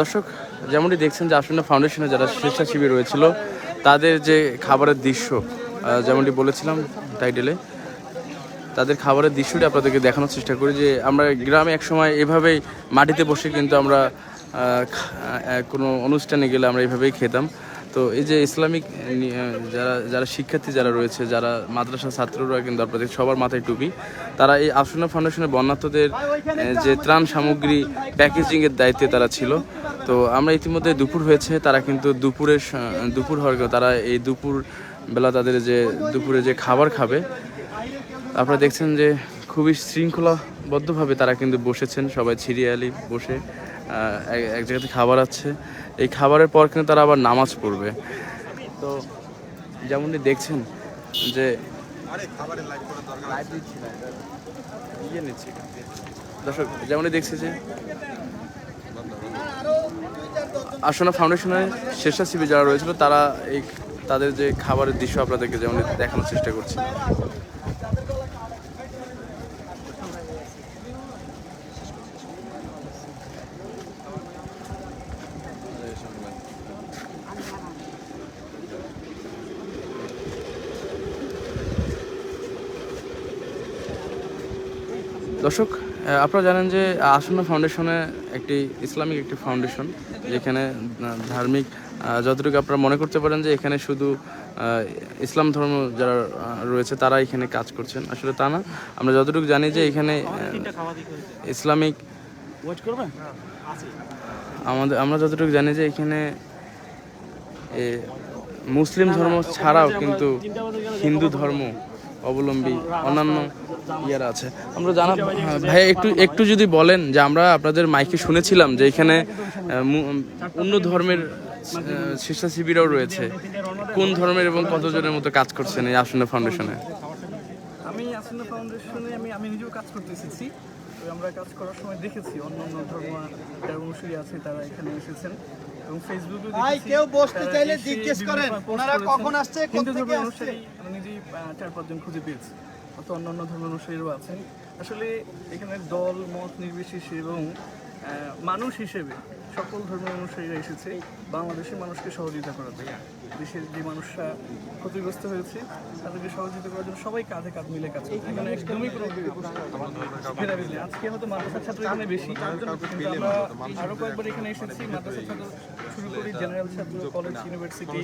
দর্শক, যেমনটি দেখছেন যে আসন্ন ফাউন্ডেশনে যারা স্বেচ্ছাসেবী রয়েছিল, তাদের যে খাবারের দৃশ্য যেমনটি বলেছিলাম টাইটেলে তাদের খাবারের দৃশ্যটি আপনাদেরকে দেখানোর চেষ্টা করি যে আমরা গ্রামে একসময় এভাবেই মাটিতে বসে কিন্তু আমরা কোনো অনুষ্ঠানে গেলে আমরা এভাবেই খেতাম। তো এই যে ইসলামিক যারা যারা শিক্ষার্থী যারা রয়েছে, যারা মাদ্রাসা ছাত্ররা কিন্তু আপনাদের সবার মাথায় টুপি, তারা এই আসনা ফাউন্ডেশনের বন্যার্থদের যে ত্রাণ সামগ্রী প্যাকেজিংয়ের দায়িত্বে তারা ছিল। তো আমরা ইতিমধ্যে দুপুর হয়েছে, তারা কিন্তু দুপুরের দুপুর হওয়ার তারা এই দুপুর বেলা তাদের যে দুপুরে যে খাবার খাবে, আপনারা দেখছেন যে খুবই শৃঙ্খলাবদ্ধভাবে তারা কিন্তু বসেছেন, সবাই সিরিয়ালি বসে। এক- জায়গাতে খাবার আছে। এই খাবারের পর কিন্তু তারা আবার নামাজ পড়বে। তো যেমনটি দেখছেন যে ইয়ে। দর্শক, যেমনটি দেখছি যে আসনা ফাউন্ডেশনের স্বেচ্ছাসেবী যারা রয়েছিল, তারা এই তাদের যে খাবারের দৃশ্য আপনাদেরকে যেমন দেখানোর চেষ্টা করছি। দর্শক আপনারা জানেন যে আসন্ন ফাউন্ডেশনে একটি ইসলামিক একটি ফাউন্ডেশন যেখানে ধার্মিক যতটুকু আপনারা মনে করতে পারেন যে এখানে শুধু ইসলাম ধর্ম যারা রয়েছে তারা এখানে কাজ করছেন। আসলে তা না। আমরা যতটুকু জানি যে এখানে ইসলামিক আমাদের আমরা যতটুকু জানি যে এখানে এ, মুসলিম ধর্ম ছাড়াও কিন্তু হিন্দু ধর্ম অবলম্বী অন্যান্য ইয়ারা আছে। আমরা জানা হ্যাঁ, ভাই একটু একটু যদি বলেন যে আমরা আপনাদের মাইকে শুনেছিলাম যে এখানে অন্য ধর্মের স্বেচ্ছাসেবীরাও রয়েছে। কোন ধর্মের এবং কতজনের মতো কাজ করছেন এই আসন্ন ফাউন্ডেশনে? আমি আসন্ন ফাউন্ডেশনে আমি আমি নিজেও কাজ করতে এসেছি। আমরা কাজ করার সময় দেখেছি অন্য অন্য ধর্ম যারা অনুসারী আছে তারা এখানে এসেছেন। এবং ফেসবুকে ভাই, কেউ বসতে চাইলে জিজ্ঞেস করেন, ওনারা কখন আসছে, হিন্দু থেকে আসছে? আমি নিজেই চার পাঁচজন খুঁজে পেয়েছি। অত অন্য অন্য ধর্মের অনুসারীরাও আছেন। আসলে এখানে দল মত নির্বিশেষে এবং আহ, মানুষ হিসেবে সকল ধর্মের অনুসারীরা এসেছে। বাংলাদেশের মানুষকে সহযোগিতা করার জন্য। দেশের যে মানুষরা ক্ষতিগ্রস্ত হয়েছে তাদেরকে সহযোগিতা করার জন্য সবাই কাঁধে কাঁধ মিলে কাজ করছে। এখানে একদমই কোনো ভেদাভেদ আজকে হয়তো মাদ্রাসার ছাত্র এখানে বেশি কিন্তু আমরা আরও কয়েকবার এখানে এসেছি। মাদ্রাসার ছাত্র শুরু করি জেনারেল ছাত্র কলেজ ইউনিভার্সিটি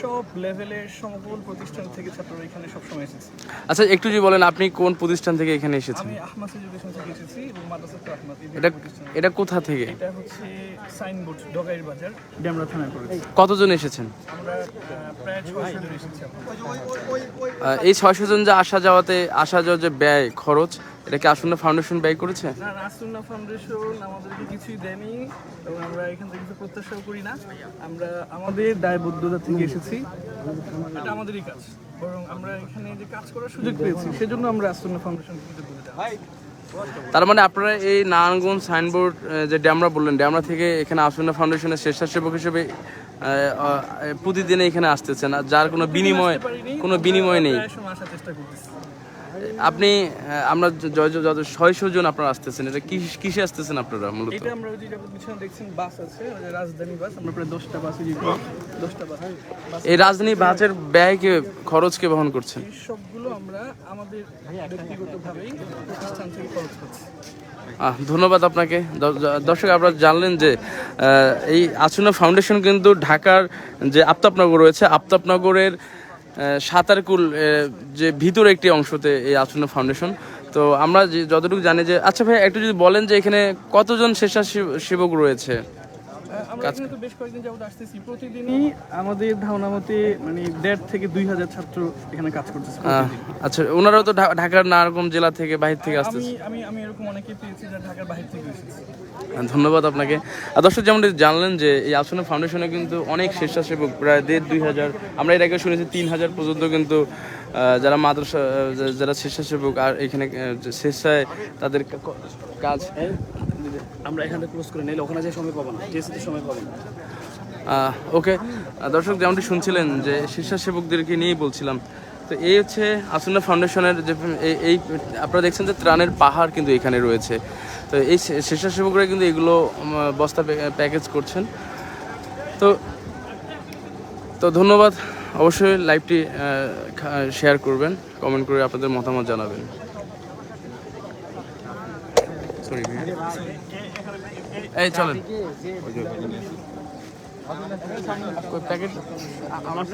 সব লেভেলের সকল প্রতিষ্ঠান থেকে ছাত্ররা এখানে সবসময় এসেছে। আচ্ছা একটু যদি বলেন আপনি কোন প্রতিষ্ঠান থেকে এখানে এসেছেন? আমি আহমাদ এডুকেশন থেকে এসেছি এবং মাদ্রাসা আহমাদ। এটা এটা কোথা থেকে? এটা হচ্ছে সাইনবোর্ড ডগাইর বাজার। ডেমরা থানায় করেছি। কতজন এসেছেন? আমরা প্রায় ছয়শো জন এসেছি এই ছয়শো জন যে আসা যাওয়াতে আসা যাওয়ার যে ব্যয় খরচ এটা কি আসন্ন ফাউন্ডেশন ব্যয় করেছে? না রাসুন্না ফাউন্ডেশন আমাদেরকে কিছুই দেয়নি এবং আমরা এখান থেকে কিছু প্রত্যাশাও করি না। আমরা আমাদের দায়বদ্ধতা থেকে এসেছি। এটা আমাদেরই কাজ। বরং আমরা এখানে যে কাজ করার সুযোগ পেয়েছি সেজন্য আমরা রাসুন্না ফাউন্ডেশন তার মানে আপনারা এই নারায়ণগঞ্জ সাইনবোর্ড যে ড্যামরা বললেন ড্যামরা থেকে এখানে আসন্ন ফাউন্ডেশনের স্বেচ্ছাসেবক হিসেবে প্রতিদিনে এখানে আসতেছেন যার কোনো বিনিময় কোনো বিনিময় নেই। আপনি আমরা য- য- যত ছয়শো জন আপনারা আসতেছেন এটা কি কিসে আসতেছেন আপনারা মূলত? এটা আমরা যে পিছনে দেখছেন বাস আছে রাজধানী বাস আমরা প্রায় দশটা বাসে দশটা বাস বাস। এই রাজধানী বাসের ব্যয় কে খরচ কে বহন করছেন? সবগুলো আমরা আমাদের ব্যক্তিগতভাবেই প্রতিষ্ঠান থেকে খরচ করছি। ধন্যবাদ আপনাকে। দর্শক আপনারা জানলেন যে এই আসুনা ফাউন্ডেশন কিন্তু ঢাকার যে আফতাবনগর রয়েছে আফতাবনগরের সাঁতারকুল যে ভিতরে একটি অংশতে এই আসন্ন ফাউন্ডেশন। তো আমরা যতটুকু জানি যে আচ্ছা ভাই, একটু যদি বলেন যে এখানে কতজন স্বেচ্ছাসেবক রয়েছে? আমরা বেশ কয়েকদিন যাবত আসতেছি। প্রতিদিনই আমাদের মানে দেড় থেকে দুই হাজার ছাত্র এখানে কাজ করতেছে আচ্ছা ওনারাও তো ঢাকার নানারকম জেলা থেকে বাহির থেকে আসতেছে। আমি আমি এরকম অনেকেই পেয়েছি যারা ঢাকার বাইরে থেকে এসেছে। হ্যাঁ, ধন্যবাদ আপনাকে। দর্শক যেমন জানলেন যে এই আসন্ন ফাউন্ডেশনে কিন্তু অনেক স্বেচ্ছাসেবক প্রায় দেড় দুই হাজার আমরা এর আগে শুনেছি তিন হাজার পর্যন্ত কিন্তু যারা মাদ্রাসা যারা স্বেচ্ছাসেবক আর এখানে স্বেচ্ছায় তাদের কাজ আমরা ক্লোজ করে নিলে ওখানে সময় পাবো না সময় পাবো না। ওকে দর্শক যেমনটি শুনছিলেন যে স্বেচ্ছাসেবকদেরকে নিয়েই বলছিলাম, তো এই হচ্ছে আসুন্না ফাউন্ডেশনের যে, এই আপনারা দেখছেন যে ত্রাণের পাহাড় কিন্তু এখানে রয়েছে। তো এই স্বেচ্ছাসেবকরা কিন্তু এগুলো বস্তা প্যাকেজ করছেন। তো তো ধন্যবাদ। অবশ্যই লাইভটি শেয়ার করবেন, কমেন্ট করে আপনাদের মতামত জানাবেন। সরি এই চলেন। প্যাকেট আমার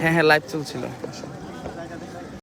হ্যাঁ হ্যাঁ লাইভ চলছিল।